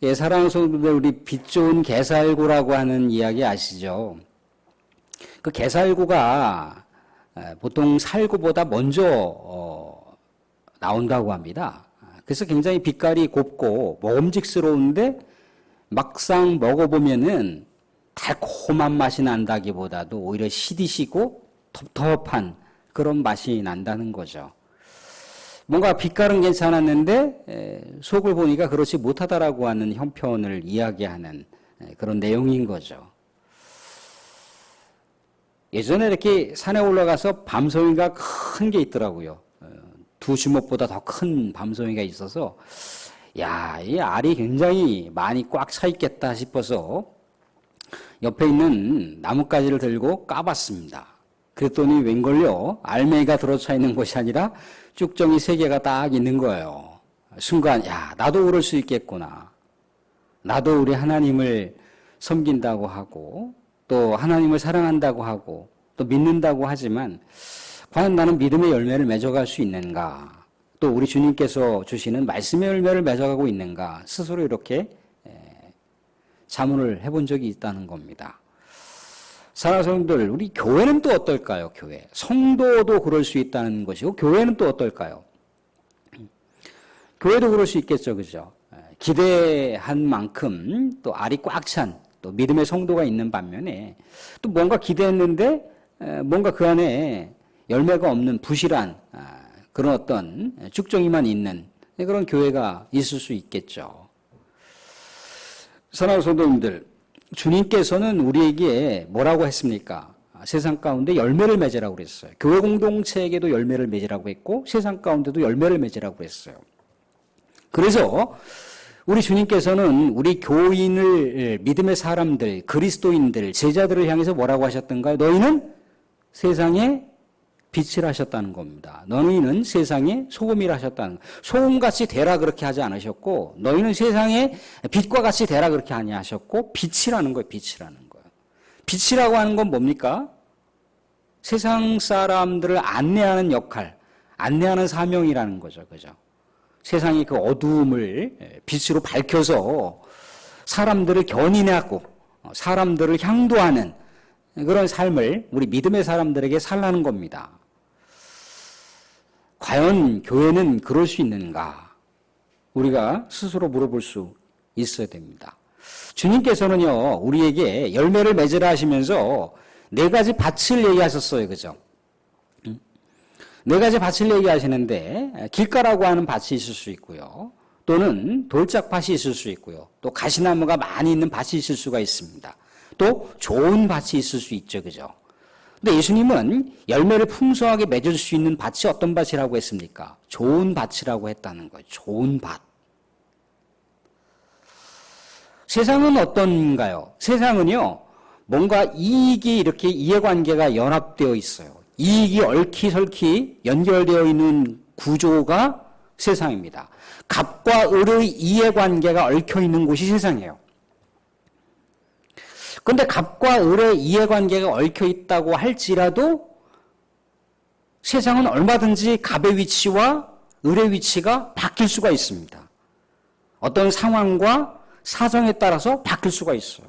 예, 사랑하는 성도들, 우리 빛 좋은 개살구라고 하는 이야기 아시죠? 그 개살구가 에, 보통 살구보다 먼저 어, 나온다고 합니다. 그래서 굉장히 빛깔이 곱고 먹음직스러운데 막상 먹어보면은 달콤한 맛이 난다기보다도 오히려 시디시고 텁텁한 그런 맛이 난다는 거죠. 뭔가 빛깔은 괜찮았는데 에, 속을 보니까 그렇지 못하다라고 하는 형편을 이야기하는 에, 그런 내용인 거죠. 예전에 이렇게 산에 올라가서 밤송이가 큰 게 있더라고요. 어, 두 주먹보다 더 큰 밤송이가 있어서 야, 이 알이 굉장히 많이 꽉 차 있겠다 싶어서 옆에 있는 나뭇가지를 들고 까봤습니다. 그랬더니 웬걸요? 알맹이가 들어차 있는 것이 아니라 쭉정이 세 개가 딱 있는 거예요. 순간, 야, 나도 그럴 수 있겠구나. 나도 우리 하나님을 섬긴다고 하고, 또 하나님을 사랑한다고 하고, 또 믿는다고 하지만, 과연 나는 믿음의 열매를 맺어갈 수 있는가? 또 우리 주님께서 주시는 말씀의 열매를 맺어가고 있는가? 스스로 이렇게 자문을 해본 적이 있다는 겁니다. 사랑하는 성도들, 우리 교회는 또 어떨까요? 교회. 성도도 그럴 수 있다는 것이고, 교회는 또 어떨까요? 교회도 그럴 수 있겠죠, 그죠? 기대한 만큼 또 알이 꽉 찬 또 믿음의 성도가 있는 반면에 또 뭔가 기대했는데 뭔가 그 안에 열매가 없는 부실한 그런 어떤 쭉정이만 있는 그런 교회가 있을 수 있겠죠. 사랑하는 성도님들, 주님께서는 우리에게 뭐라고 했습니까? 세상 가운데 열매를 맺으라고 그랬어요. 교회 공동체에게도 열매를 맺으라고 했고 세상 가운데도 열매를 맺으라고 했어요. 그래서 우리 주님께서는 우리 교인을 믿음의 사람들, 그리스도인들, 제자들을 향해서 뭐라고 하셨던가요? 너희는 세상에 빛을 하셨다는 겁니다. 너희는 세상에 소금이라 하셨다는 소금같이 되라 그렇게 하지 않으셨고 너희는 세상에 빛과 같이 되라 그렇게 하니 하셨고 빛이라는 거예요. 빛이라는 거예요. 빛이라고 하는 건 뭡니까? 세상 사람들을 안내하는 역할, 안내하는 사명이라는 거죠. 그죠? 세상의 그 어두움을 빛으로 밝혀서 사람들을 견인하고 사람들을 향도하는 그런 삶을 우리 믿음의 사람들에게 살라는 겁니다. 과연 교회는 그럴 수 있는가? 우리가 스스로 물어볼 수 있어야 됩니다. 주님께서는요, 우리에게 열매를 맺으라 하시면서 네 가지 밭을 얘기하셨어요. 그죠? 네 가지 밭을 얘기하시는데, 길가라고 하는 밭이 있을 수 있고요. 또는 돌짝밭이 있을 수 있고요. 또 가시나무가 많이 있는 밭이 있을 수가 있습니다. 또 좋은 밭이 있을 수 있죠. 그죠? 근데 예수님은 열매를 풍성하게 맺을 수 있는 밭이 어떤 밭이라고 했습니까? 좋은 밭이라고 했다는 거예요. 좋은 밭. 세상은 어떤가요? 세상은요, 뭔가 이익이 이렇게 이해관계가 연합되어 있어요. 이익이 얽히설키 연결되어 있는 구조가 세상입니다. 갑과 을의 이해관계가 얽혀 있는 곳이 세상이에요. 그런데 갑과 을의 이해관계가 얽혀 있다고 할지라도 세상은 얼마든지 갑의 위치와 을의 위치가 바뀔 수가 있습니다. 어떤 상황과 사정에 따라서 바뀔 수가 있어요.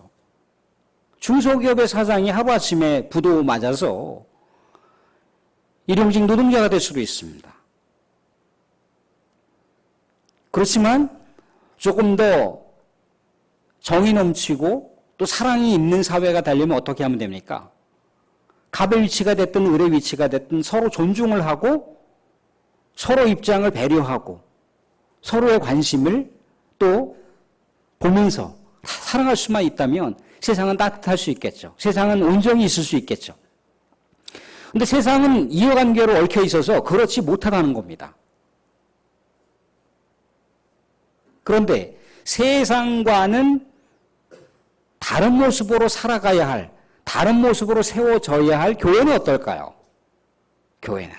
중소기업의 사장이 하루아침에 부도 맞아서 일용직 노동자가 될 수도 있습니다. 그렇지만 조금 더 정이 넘치고 또 사랑이 있는 사회가 되려면 어떻게 하면 됩니까? 갑의 위치가 됐든 을의 위치가 됐든 서로 존중을 하고 서로 입장을 배려하고 서로의 관심을 또 보면서 사랑할 수만 있다면 세상은 따뜻할 수 있겠죠. 세상은 온정이 있을 수 있겠죠. 근데 세상은 이해관계로 얽혀 있어서 그렇지 못하다는 겁니다. 그런데 세상과는 다른 모습으로 살아가야 할, 다른 모습으로 세워져야 할 교회는 어떨까요? 교회는.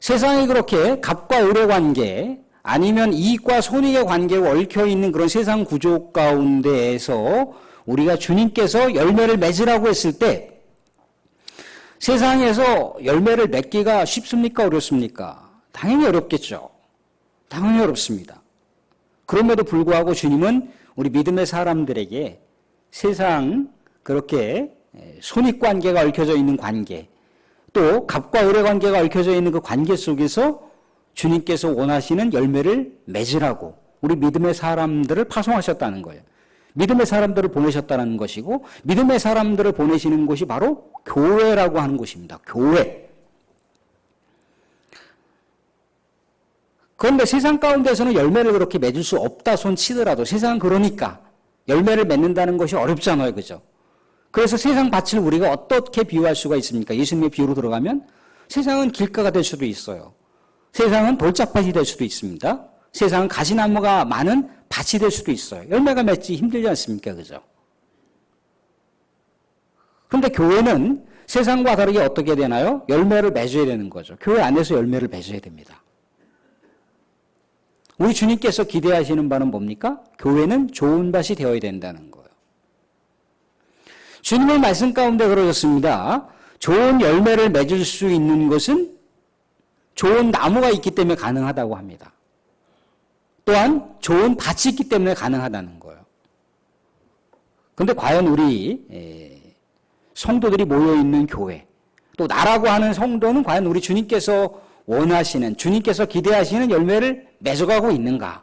세상이 그렇게 갑과 을의 관계, 아니면 이익과 손익의 관계가 얽혀 있는 그런 세상 구조 가운데에서 우리가 주님께서 열매를 맺으라고 했을 때 세상에서 열매를 맺기가 쉽습니까? 어렵습니까? 당연히 어렵겠죠. 당연히 어렵습니다. 그럼에도 불구하고 주님은 우리 믿음의 사람들에게 세상 그렇게 손익 관계가 얽혀져 있는 관계, 또 갑과 을의 관계가 얽혀져 있는 그 관계 속에서 주님께서 원하시는 열매를 맺으라고 우리 믿음의 사람들을 파송하셨다는 거예요. 믿음의 사람들을 보내셨다는 것이고 믿음의 사람들을 보내시는 곳이 바로 교회라고 하는 곳입니다. 교회. 그런데 세상 가운데서는 열매를 그렇게 맺을 수 없다 손 치더라도 세상은 그러니까 열매를 맺는다는 것이 어렵잖아요. 그죠? 그래서 세상 밭을 우리가 어떻게 비유할 수가 있습니까? 예수님의 비유로 들어가면 세상은 길가가 될 수도 있어요. 세상은 돌짝밭이 될 수도 있습니다. 세상은 가시나무가 많은 밭이 될 수도 있어요. 열매가 맺지 힘들지 않습니까? 그죠? 그런데 교회는 세상과 다르게 어떻게 되나요? 열매를 맺어야 되는 거죠. 교회 안에서 열매를 맺어야 됩니다. 우리 주님께서 기대하시는 바는 뭡니까? 교회는 좋은 밭이 되어야 된다는 거예요. 주님의 말씀 가운데 그러셨습니다. 좋은 열매를 맺을 수 있는 것은 좋은 나무가 있기 때문에 가능하다고 합니다. 또한 좋은 밭이 있기 때문에 가능하다는 거예요. 근데 과연 우리 성도들이 모여 있는 교회, 또 나라고 하는 성도는 과연 우리 주님께서 원하시는, 주님께서 기대하시는 열매를 맺어가고 있는가?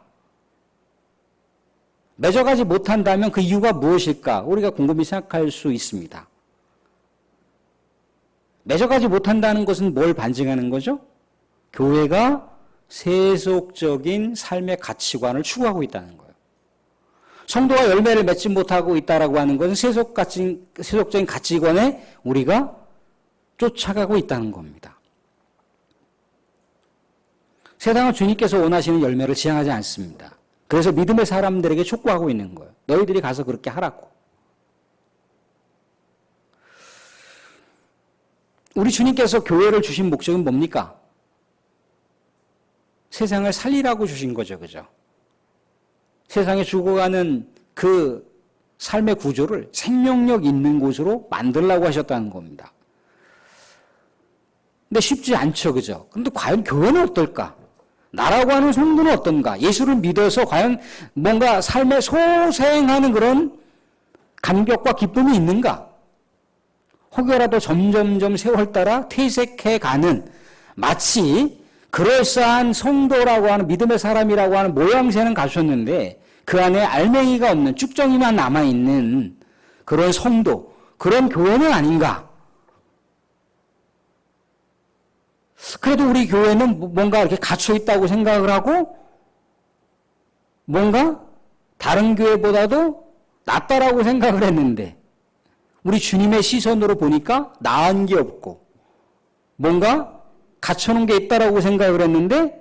맺어가지 못한다면 그 이유가 무엇일까? 우리가 궁금히 생각할 수 있습니다. 맺어가지 못한다는 것은 뭘 반증하는 거죠? 교회가 세속적인 삶의 가치관을 추구하고 있다는 거예요. 성도가 열매를 맺지 못하고 있다라고 하는 것은 세속 가치, 세속적인 가치관에 우리가 쫓아가고 있다는 겁니다. 세상은 주님께서 원하시는 열매를 지향하지 않습니다. 그래서 믿음의 사람들에게 촉구하고 있는 거예요. 너희들이 가서 그렇게 하라고. 우리 주님께서 교회를 주신 목적은 뭡니까? 세상을 살리라고 주신 거죠. 그죠? 세상에 죽어가는 그 삶의 구조를 생명력 있는 곳으로 만들라고 하셨다는 겁니다. 근데 쉽지 않죠. 그죠? 근데 과연 교회는 어떨까? 나라고 하는 성도는 어떤가? 예수를 믿어서 과연 뭔가 삶에 소생하는 그런 감격과 기쁨이 있는가? 혹여라도 점점점 세월 따라 퇴색해 가는 마치 그럴싸한 성도라고 하는 믿음의 사람이라고 하는 모양새는 갖췄는데 그 안에 알맹이가 없는 쭉정이만 남아있는 그런 성도, 그런 교회는 아닌가? 그래도 우리 교회는 뭔가 이렇게 갖춰 있다고 생각을 하고 뭔가 다른 교회보다도 낫다라고 생각을 했는데 우리 주님의 시선으로 보니까 나은 게 없고 뭔가 갖춰놓은 게 있다라고 생각을 했는데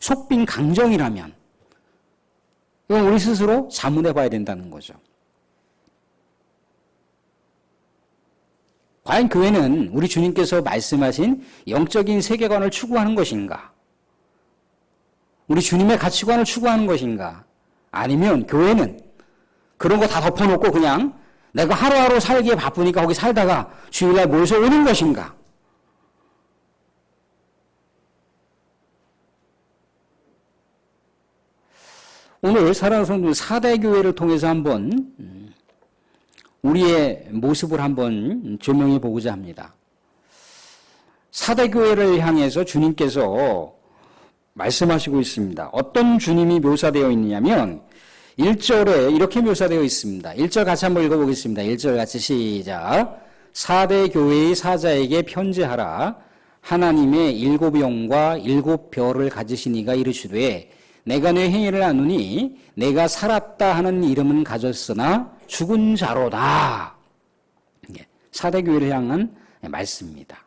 속빈 강정이라면 이건 우리 스스로 자문해 봐야 된다는 거죠. 과연 교회는 우리 주님께서 말씀하신 영적인 세계관을 추구하는 것인가? 우리 주님의 가치관을 추구하는 것인가? 아니면 교회는 그런 거 다 덮어놓고 그냥 내가 하루하루 살기에 바쁘니까 거기 살다가 주일날 모여서 오는 것인가? 오늘 사랑하는 성도 4대 교회를 통해서 한번 우리의 모습을 한번 조명해 보고자 합니다. 4대 교회를 향해서 주님께서 말씀하시고 있습니다. 어떤 주님이 묘사되어 있느냐면 1절에 이렇게 묘사되어 있습니다. 1절 같이 한번 읽어보겠습니다. 1절 같이 시작. 4대 교회의 사자에게 편지하라. 하나님의 일곱 영과 일곱 별을 가지신 이가 이르시되 내가 내 행위를 아누니 내가 살았다 하는 이름은 가졌으나 죽은 자로다. 사대 교회를 향한 말씀입니다.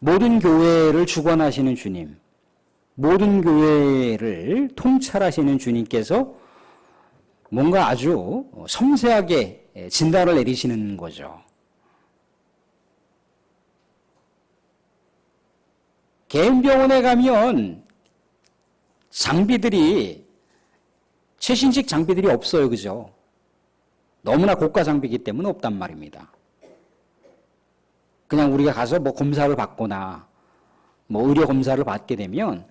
모든 교회를 주관하시는 주님, 모든 교회를 통찰하시는 주님께서 뭔가 아주 섬세하게 진단을 내리시는 거죠. 개인 병원에 가면 장비들이 최신식 장비들이 없어요. 그죠? 너무나 고가 장비이기 때문에 없단 말입니다. 그냥 우리가 가서 뭐 검사를 받거나 뭐 의료 검사를 받게 되면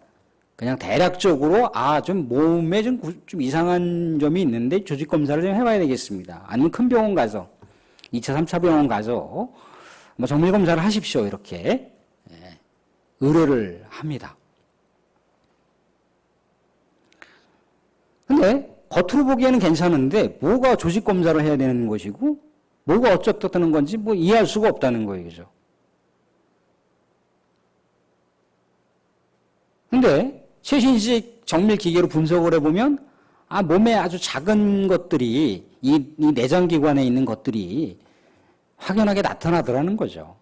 그냥 대략적으로 아 좀 몸에 좀, 구- 좀 이상한 점이 있는데 조직 검사를 좀 해봐야 되겠습니다. 아니면 큰 병원 가서 2차, 3차 병원 가서 뭐 정밀 검사를 하십시오 이렇게 예, 의뢰를 합니다. 근데 겉으로 보기에는 괜찮은데 뭐가 조직 검사를 해야 되는 것이고 뭐가 어쩌다는 건지 뭐 이해할 수가 없다는 거예요, 그죠? 근데 최신식 정밀 기계로 분석을 해보면 아 몸에 아주 작은 것들이 이, 이 내장 기관에 있는 것들이 확연하게 나타나더라는 거죠.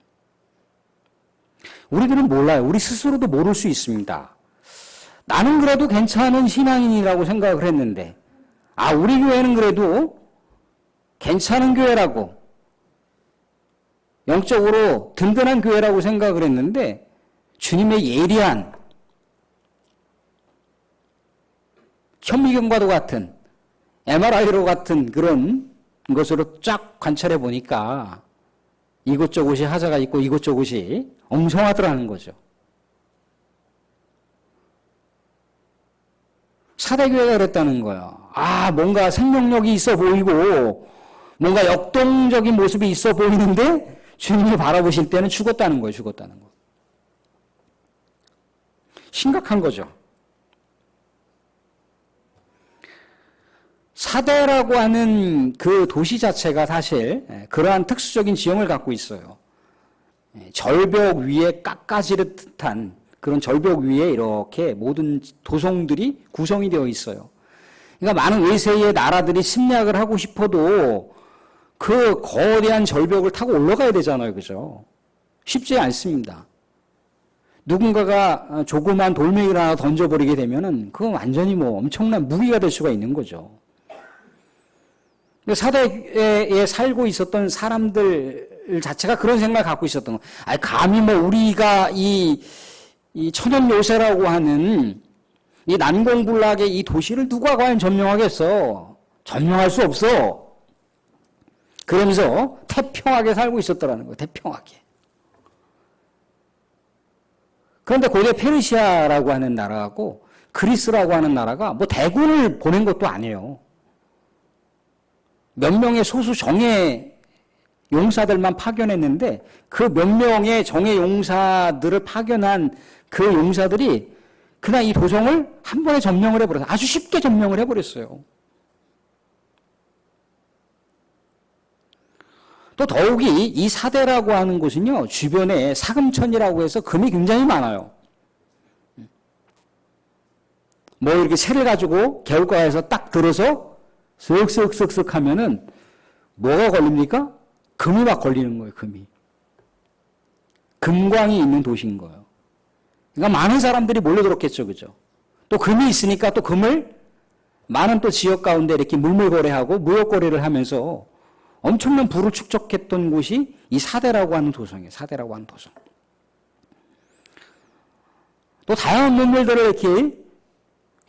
우리들은 몰라요. 우리 스스로도 모를 수 있습니다. 나는 그래도 괜찮은 신앙인이라고 생각을 했는데 아 우리 교회는 그래도 괜찮은 교회라고 영적으로 든든한 교회라고 생각을 했는데 주님의 예리한 현미경과도 같은 MRI로 같은 그런 것으로 쫙 관찰해 보니까 이곳저곳이 하자가 있고 이곳저곳이 엉성하더라는 거죠. 사대교회가 그랬다는 거예요. 아, 뭔가 생명력이 있어 보이고, 뭔가 역동적인 모습이 있어 보이는데, 주님이 바라보실 때는 죽었다는 거예요, 죽었다는 거. 심각한 거죠. 사대라고 하는 그 도시 자체가 사실 예, 그러한 특수적인 지형을 갖고 있어요. 예, 절벽 위에 깎아지를 듯한 그런 절벽 위에 이렇게 모든 도성들이 구성이 되어 있어요. 그러니까 많은 외세의 나라들이 침략을 하고 싶어도 그 거대한 절벽을 타고 올라가야 되잖아요. 그죠? 쉽지 않습니다. 누군가가 어, 조그만 돌멩이를 하나 던져버리게 되면은 그건 완전히 뭐 엄청난 무기가 될 수가 있는 거죠. 사대에 살고 있었던 사람들 자체가 그런 생각을 갖고 있었던 거. 아, 감히 뭐 우리가 이, 이 천연 요새라고 하는 이 난공불락의 이 도시를 누가 과연 점령하겠어? 점령할 수 없어. 그러면서 태평하게 살고 있었더라는 거예요. 태평하게. 그런데 고대 페르시아라고 하는 나라하고 그리스라고 하는 나라가 뭐 대군을 보낸 것도 아니에요. 몇 명의 소수 정예 용사들만 파견했는데 그 몇 명의 정예 용사들을 파견한 그 용사들이 그냥 이 도성을 한 번에 점령을 해버렸어요. 아주 쉽게 점령을 해버렸어요. 또 더욱이 이 사대라고 하는 곳은요, 주변에 사금천이라고 해서 금이 굉장히 많아요. 뭐 이렇게 새를 가지고 개울가에서 딱 들어서 쓱쓱쓱쓱 하면은 뭐가 걸립니까? 금이 막 걸리는 거예요, 금이. 금광이 있는 도시인 거예요. 그러니까 많은 사람들이 몰려들었겠죠, 그죠? 또 금이 있으니까 또 금을 많은 또 지역 가운데 이렇게 물물거래하고 무역거래를 하면서 엄청난 부를 축적했던 곳이 이 사대라고 하는 도성이에요. 사대라고 하는 도성. 또 다양한 문물들을 이렇게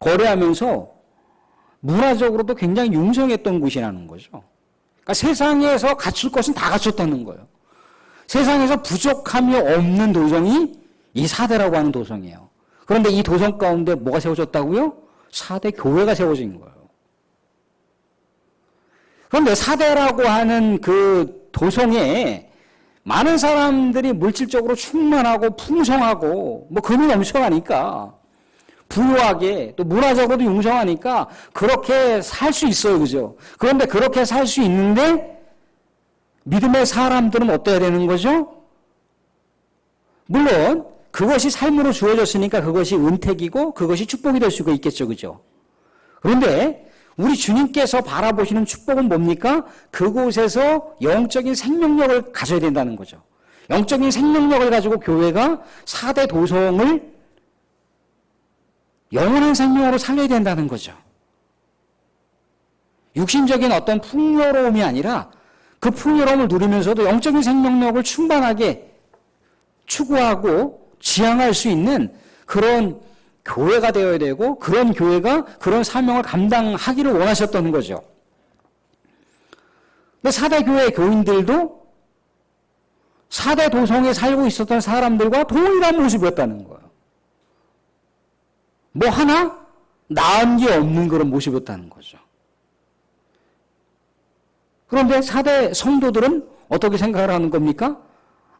거래하면서 문화적으로도 굉장히 융성했던 곳이라는 거죠. 그러니까 세상에서 갖출 것은 다 갖췄다는 거예요. 세상에서 부족함이 없는 도성이 이 사대라고 하는 도성이에요. 그런데 이 도성 가운데 뭐가 세워졌다고요? 사대 교회가 세워진 거예요. 그런데 사대라고 하는 그 도성에 많은 사람들이 물질적으로 충만하고 풍성하고 뭐 금이 넘쳐나니까 부유하게 또 문화적으로도 융성하니까 그렇게 살 수 있어요. 그죠? 그런데 그렇게 살 수 있는데 믿음의 사람들은 어때야 되는 거죠? 물론 그것이 삶으로 주어졌으니까 그것이 은택이고 그것이 축복이 될 수가 있겠죠. 그죠? 그런데 우리 주님께서 바라보시는 축복은 뭡니까? 그곳에서 영적인 생명력을 가져야 된다는 거죠. 영적인 생명력을 가지고 교회가 4대 도성을 영원한 생명으로 살려야 된다는 거죠. 육신적인 어떤 풍요로움이 아니라 그 풍요로움을 누리면서도 영적인 생명력을 충만하게 추구하고 지향할 수 있는 그런 교회가 되어야 되고 그런 교회가 그런 사명을 감당하기를 원하셨던 거죠. 근데 사대 교회 교인들도 사대 도성에 살고 있었던 사람들과 동일한 모습이었다는 거예요. 뭐 하나 나은 게 없는 그런 모습이었다는 거죠. 그런데 사대 성도들은 어떻게 생각을 하는 겁니까?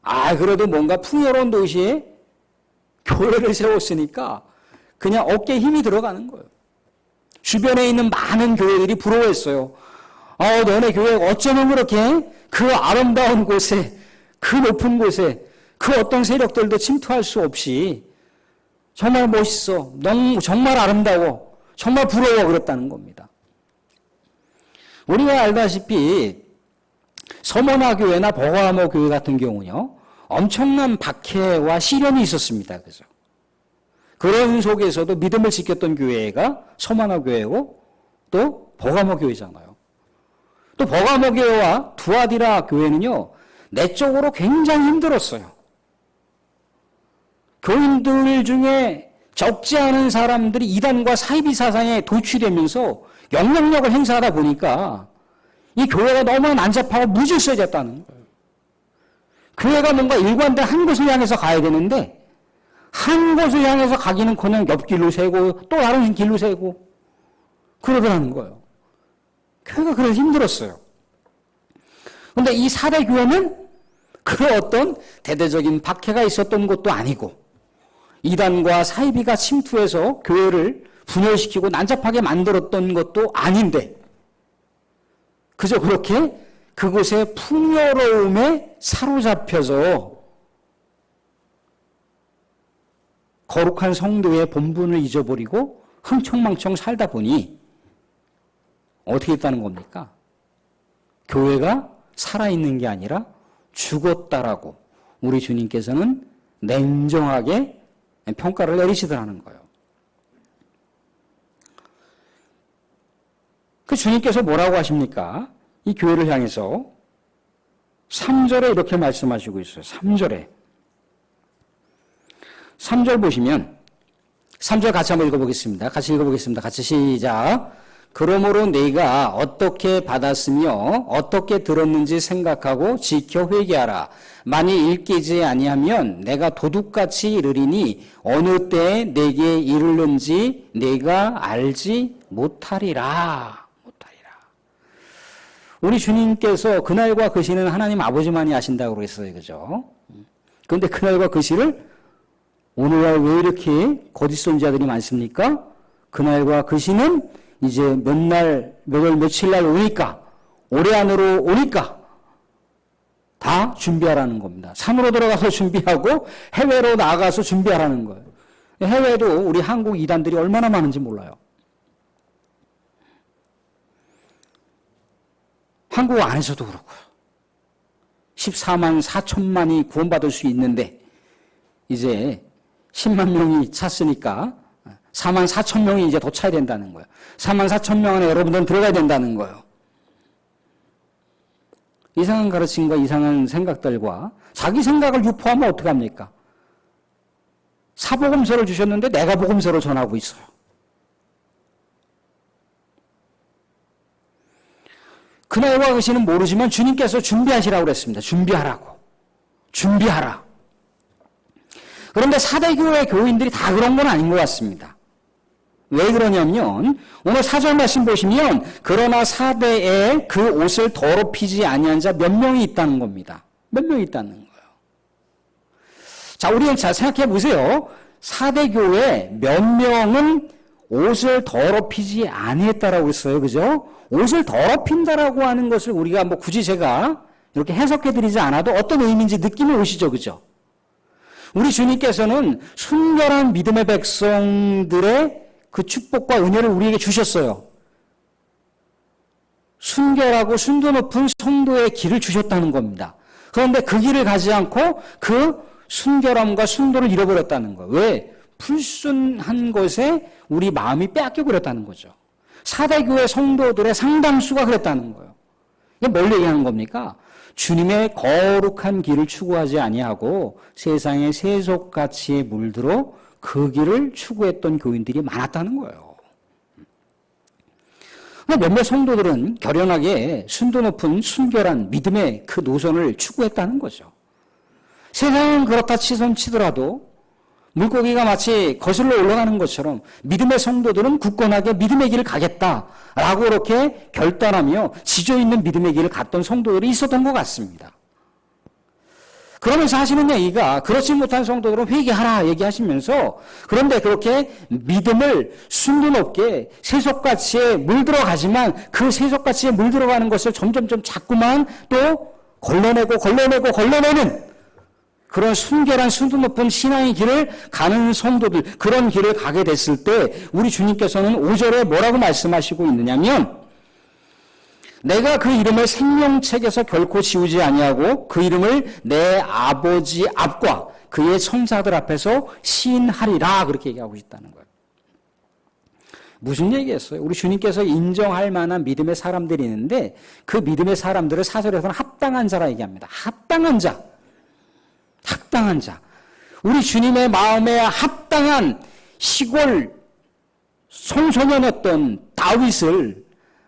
아, 그래도 뭔가 풍요로운 도시에 교회를 세웠으니까 그냥 어깨에 힘이 들어가는 거예요. 주변에 있는 많은 교회들이 부러워했어요. 아, 너네 교회 어쩌면 그렇게 그 아름다운 곳에, 그 높은 곳에, 그 어떤 세력들도 침투할 수 없이 정말 멋있어. 너무 정말 아름다워. 정말 부러워. 그랬다는 겁니다. 우리가 알다시피 서머나 교회나 버가모 교회 같은 경우는요. 엄청난 박해와 시련이 있었습니다. 그죠? 그런 속에서도 믿음을 지켰던 교회가 서머나 교회고 또 버가모 교회잖아요. 또 버가모 교회와 두아디라 교회는요. 내적으로 굉장히 힘들었어요. 교인들 중에 적지 않은 사람들이 이단과 사이비 사상에 도취되면서 영향력을 행사하다 보니까 이 교회가 너무 난잡하고 무질서해졌다는 거예요. 교회가 뭔가 일관된 한 곳을 향해서 가야 되는데 한 곳을 향해서 가기는 그냥 옆길로 세고 또 다른 길로 세고 그러더라는 거예요. 교회가 그래서 힘들었어요. 그런데 이 사대 교회는 그 어떤 대대적인 박해가 있었던 것도 아니고 이단과 사이비가 침투해서 교회를 분열시키고 난잡하게 만들었던 것도 아닌데 그저 그렇게 그곳의 풍요로움에 사로잡혀서 거룩한 성도의 본분을 잊어버리고 흥청망청 살다 보니 어떻게 했다는 겁니까? 교회가 살아있는 게 아니라 죽었다라고 우리 주님께서는 냉정하게 평가를 내리시더라는 거예요. 그 주님께서 뭐라고 하십니까? 이 교회를 향해서 3절에 이렇게 말씀하시고 있어요. 3절에. 3절 보시면 3절 같이 한번 읽어보겠습니다. 같이 읽어보겠습니다. 같이 시작. 그러므로 내가 어떻게 받았으며 어떻게 들었는지 생각하고 지켜 회개하라. 만일 읽기지 아니하면 내가 도둑같이 이르리니 어느 때에 내게 이르는지 내가 알지 못하리라. 못하리라. 우리 주님께서 그날과 그 시는 하나님 아버지만이 아신다고 그랬어요. 그죠? 그런데 그날과 그 시를 오늘날 왜 이렇게 거짓 선지자들이 많습니까? 그날과 그 시는 이제 몇 날, 몇 월, 며칠 날 오니까, 올해 안으로 오니까, 다 준비하라는 겁니다. 산으로 들어가서 준비하고, 해외로 나가서 준비하라는 거예요. 해외도 우리 한국 이단들이 얼마나 많은지 몰라요. 한국 안에서도 그렇고요. 14만 4천만이 구원받을 수 있는데, 이제 10만 명이 찼으니까 4만 4천 명이 이제 더 차야 된다는 거예요. 4만 4천 명 안에 여러분들은 들어가야 된다는 거예요. 이상한 가르침과 이상한 생각들과 자기 생각을 유포하면 어떡합니까? 사복음서를 주셨는데 내가 복음서를 전하고 있어요. 그날과 그시는 모르지만 주님께서 준비하시라고 그랬습니다. 준비하라고. 준비하라. 그런데 사대교회 교인들이 다 그런 건 아닌 것 같습니다. 왜 그러냐면 오늘 사절 말씀 보시면 그러나 사대에 그 옷을 더럽히지 아니한 자 몇 명이 있다는 겁니다. 몇 명이 있다는 거예요. 자, 우리는 잘 생각해 보세요. 사대 교회 몇 명은 옷을 더럽히지 아니했다라고 했어요. 그죠? 옷을 더럽힌다라고 하는 것을 우리가 뭐 굳이 제가 이렇게 해석해 드리지 않아도 어떤 의미인지 느낌이 오시죠. 그죠? 우리 주님께서는 순결한 믿음의 백성들의 그 축복과 은혜를 우리에게 주셨어요. 순결하고 순도 높은 성도의 길을 주셨다는 겁니다. 그런데 그 길을 가지 않고 그 순결함과 순도를 잃어버렸다는 거예요. 왜? 불순한 것에 우리 마음이 빼앗겨 버렸다는 거죠. 사대교회 성도들의 상당수가 그랬다는 거예요. 이게 뭘 얘기하는 겁니까? 주님의 거룩한 길을 추구하지 아니하고 세상의 세속 가치에 물들어 그 길을 추구했던 교인들이 많았다는 거예요. 몇몇 성도들은 결연하게 순도 높은 순결한 믿음의 그 노선을 추구했다는 거죠. 세상은 그렇다 치선 치더라도 물고기가 마치 거슬러 올라가는 것처럼 믿음의 성도들은 굳건하게 믿음의 길을 가겠다라고 이렇게 결단하며 지조 있는 믿음의 길을 갔던 성도들이 있었던 것 같습니다. 그러면서 하시는 얘기가 그렇지 못한 성도들은 회개하라 얘기하시면서 그런데 그렇게 믿음을 순도 높게 세속가치에 물들어 가지만 그 세속가치에 물들어 가는 것을 점점점 자꾸만 또 걸러내고 걸러내고 걸러내는 그런 순결한 순도 높은 신앙의 길을 가는 성도들 그런 길을 가게 됐을 때 우리 주님께서는 5절에 뭐라고 말씀하시고 있느냐면 내가 그 이름을 생명책에서 결코 지우지 아니하고 그 이름을 내 아버지 앞과 그의 천사들 앞에서 시인하리라 그렇게 얘기하고 있다는 거예요. 무슨 얘기겠어요? 우리 주님께서 인정할 만한 믿음의 사람들이 있는데 그 믿음의 사람들을 사절에서는 합당한 자라 얘기합니다. 합당한 자. 합당한 자. 우리 주님의 마음에 합당한 시골 송소년이었던 다윗을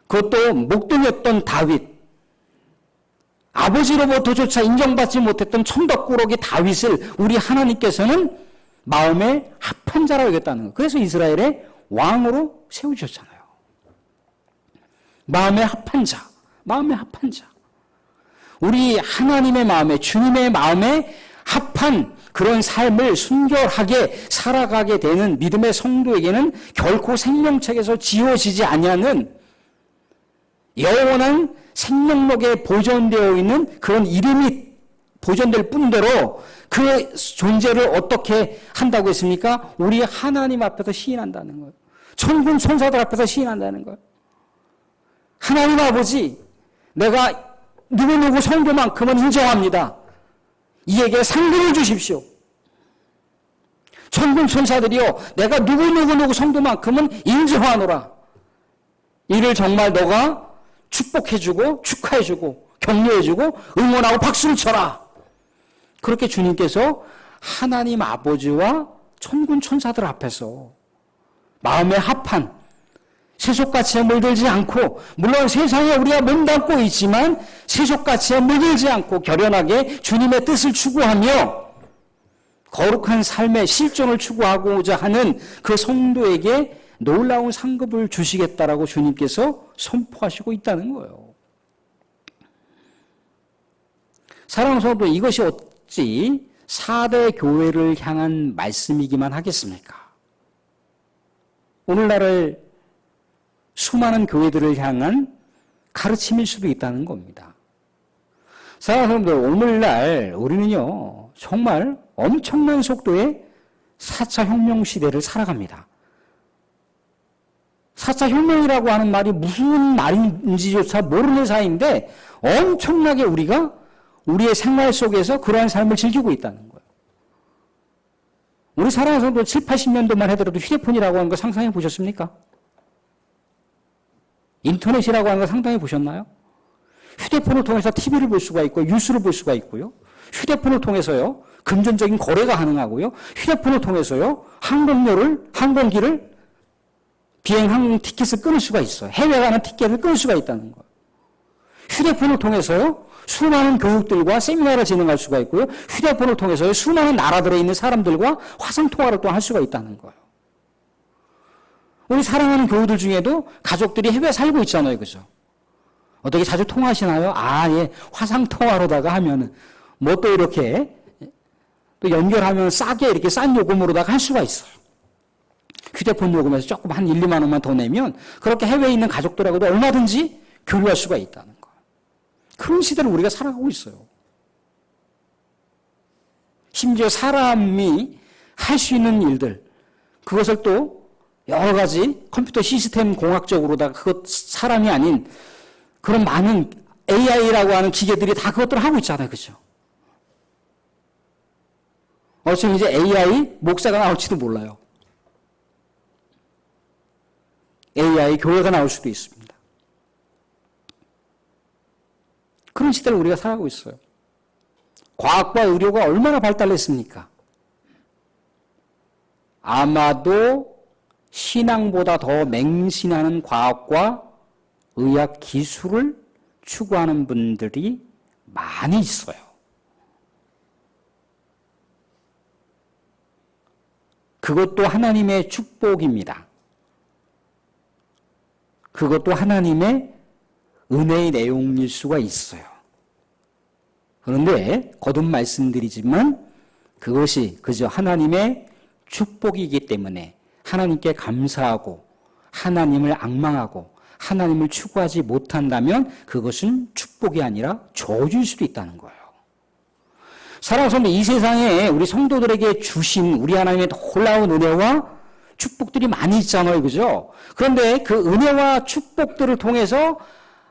그것도 목동이었던 다윗, 아버지로부터조차 인정받지 못했던 천덕꾸러기 다윗을 우리 하나님께서는 마음에 합한 자라고 여겼다는 거예요. 그래서 이스라엘의 왕으로 세우셨잖아요. 마음에 합한 자, 마음에 합한 자. 우리 하나님의 마음에, 주님의 마음에 합한 그런 삶을 순결하게 살아가게 되는 믿음의 성도에게는 결코 생명책에서 지워지지 아니하는 영원한 생명록에 보존되어 있는 그런 이름이 보존될 뿐더러 그 존재를 어떻게 한다고 했습니까? 우리 하나님 앞에서 시인한다는 거예요. 천군 천사들 앞에서 시인한다는 거예요. 하나님 아버지, 내가 누구누구 성도만큼은 인정합니다. 이에게 상금을 주십시오. 천군 천사들이요, 내가 누구누구누구 성도만큼은 인정하노라. 이를 정말 너가 축복해주고 축하해주고 격려해주고 응원하고 박수를 쳐라. 그렇게 주님께서 하나님 아버지와 천군 천사들 앞에서 마음에 합한 세속가치에 물들지 않고 물론 세상에 우리가 몸담고 있지만 세속가치에 물들지 않고 결연하게 주님의 뜻을 추구하며 거룩한 삶의 실존을 추구하고자 하는 그 성도에게 놀라운 상급을 주시겠다라고 주님께서 선포하시고 있다는 거예요. 사랑하는 성도 이것이 어찌 4대 교회를 향한 말씀이기만 하겠습니까? 오늘날을 수많은 교회들을 향한 가르침일 수도 있다는 겁니다. 사랑하는 성도 오늘날 우리는요 정말 엄청난 속도의 4차 혁명 시대를 살아갑니다. 4차 혁명이라고 하는 말이 무슨 말인지조차 모르는 사이인데 엄청나게 우리가 우리의 생활 속에서 그러한 삶을 즐기고 있다는 거예요. 우리 사랑하는 성도 7, 80년도만 하더라도 휴대폰이라고 하는 거 상상해 보셨습니까? 인터넷이라고 하는 거 상상해 보셨나요? 휴대폰을 통해서 TV를 볼 수가 있고 뉴스를 볼 수가 있고요. 휴대폰을 통해서요. 금전적인 거래가 가능하고요. 휴대폰을 통해서요. 항공료를 항공기를 비행 항공 티켓을 끊을 수가 있어요. 해외 가는 티켓을 끊을 수가 있다는 거예요. 휴대폰을 통해서요. 수많은 교육들과 세미나를 진행할 수가 있고요. 휴대폰을 통해서요. 수많은 나라들에 있는 사람들과 화상 통화를 또 할 수가 있다는 거예요. 우리 사랑하는 교우들 중에도 가족들이 해외에 살고 있잖아요. 그죠? 어떻게 자주 통화하시나요? 아, 예. 화상 통화로다가 하면은 뭐 또 이렇게 또 연결하면 싸게 이렇게 싼 요금으로다가 할 수가 있어요. 휴대폰 요금에서 조금 한 1, 2만 원만 더 내면 그렇게 해외에 있는 가족들하고도 얼마든지 교류할 수가 있다는 거예요. 그런 시대를 우리가 살아가고 있어요. 심지어 사람이 할 수 있는 일들, 그것을 또 여러 가지 컴퓨터 시스템 공학적으로다가 그것 사람이 아닌 그런 많은 AI라고 하는 기계들이 다 그것들을 하고 있잖아요. 그죠? 어쩌면 이제 AI 목사가 나올지도 몰라요. AI 교회가 나올 수도 있습니다. 그런 시대를 우리가 살아가고 있어요. 과학과 의료가 얼마나 발달했습니까? 아마도 신앙보다 더 맹신하는 과학과 의학 기술을 추구하는 분들이 많이 있어요. 그것도 하나님의 축복입니다. 그것도 하나님의 은혜의 내용일 수가 있어요. 그런데 거듭 말씀드리지만 그것이 그저 하나님의 축복이기 때문에 하나님께 감사하고 하나님을 악망하고 하나님을 추구하지 못한다면 그것은 축복이 아니라 저주일 수도 있다는 거예요. 사랑하는 이 세상에 우리 성도들에게 주신 우리 하나님의 놀라운 은혜와 축복들이 많이 있잖아요. 그죠? 그런데 그 은혜와 축복들을 통해서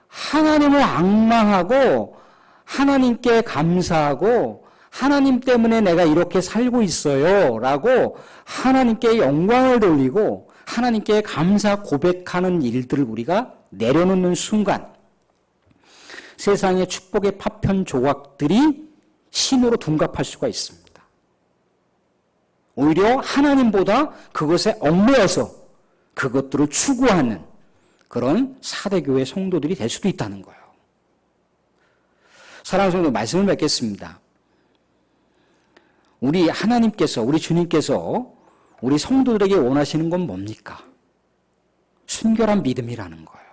하나님을 악망하고 하나님께 감사하고 하나님 때문에 내가 이렇게 살고 있어요. 라고 하나님께 영광을 돌리고 하나님께 감사 고백하는 일들을 우리가 내려놓는 순간 세상의 축복의 파편 조각들이 신으로 둔갑할 수가 있습니다. 오히려 하나님보다 그것에 얽매여서 그것들을 추구하는 그런 사대교회 성도들이 될 수도 있다는 거예요. 사랑하는 성도 말씀을 맺겠습니다. 우리 하나님께서 우리 주님께서 우리 성도들에게 원하시는 건 뭡니까? 순결한 믿음이라는 거예요.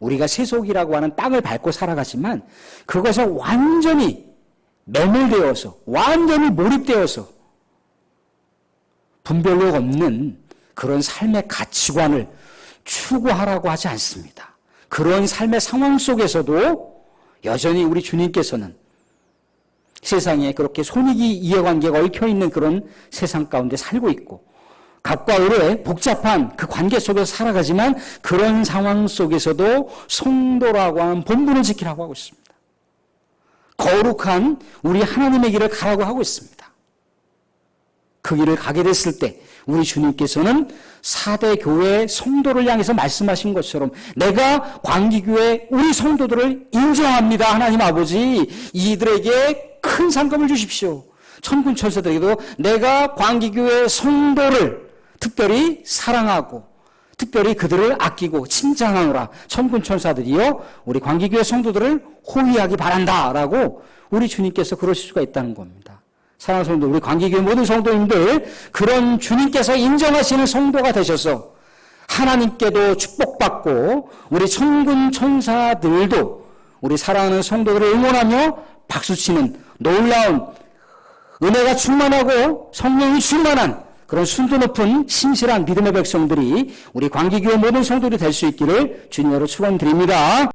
우리가 세속이라고 하는 땅을 밟고 살아가지만 그것에 완전히 매몰되어서 완전히 몰입되어서 분별력 없는 그런 삶의 가치관을 추구하라고 하지 않습니다. 그런 삶의 상황 속에서도 여전히 우리 주님께서는 세상에 그렇게 손익이 이해관계가 얽혀 있는 그런 세상 가운데 살고 있고 갑과 을의 복잡한 그 관계 속에서 살아가지만 그런 상황 속에서도 성도라고 하는 본분을 지키라고 하고 있습니다. 거룩한 우리 하나님의 길을 가라고 하고 있습니다. 그 길을 가게 됐을 때 우리 주님께서는 사대 교회 성도를 향해서 말씀하신 것처럼 내가 광기교회 우리 성도들을 인정합니다. 하나님 아버지 이들에게 큰 상금을 주십시오. 천군 천사들에게도 내가 광기교회 성도를 특별히 사랑하고 특별히 그들을 아끼고 칭찬하노라 천군 천사들이요 우리 광기교회 성도들을 호위하기 바란다라고 우리 주님께서 그러실 수가 있다는 겁니다. 사랑하는 성도 우리 광기교회 모든 성도님들 그런 주님께서 인정하시는 성도가 되셔서 하나님께도 축복받고 우리 천군 천사들도 우리 사랑하는 성도들을 응원하며 박수치는 놀라운 은혜가 충만하고 성령이 충만한 그런 순도 높은 신실한 믿음의 백성들이 우리 광기교회 모든 성도들이 될 수 있기를 주님으로 축원드립니다.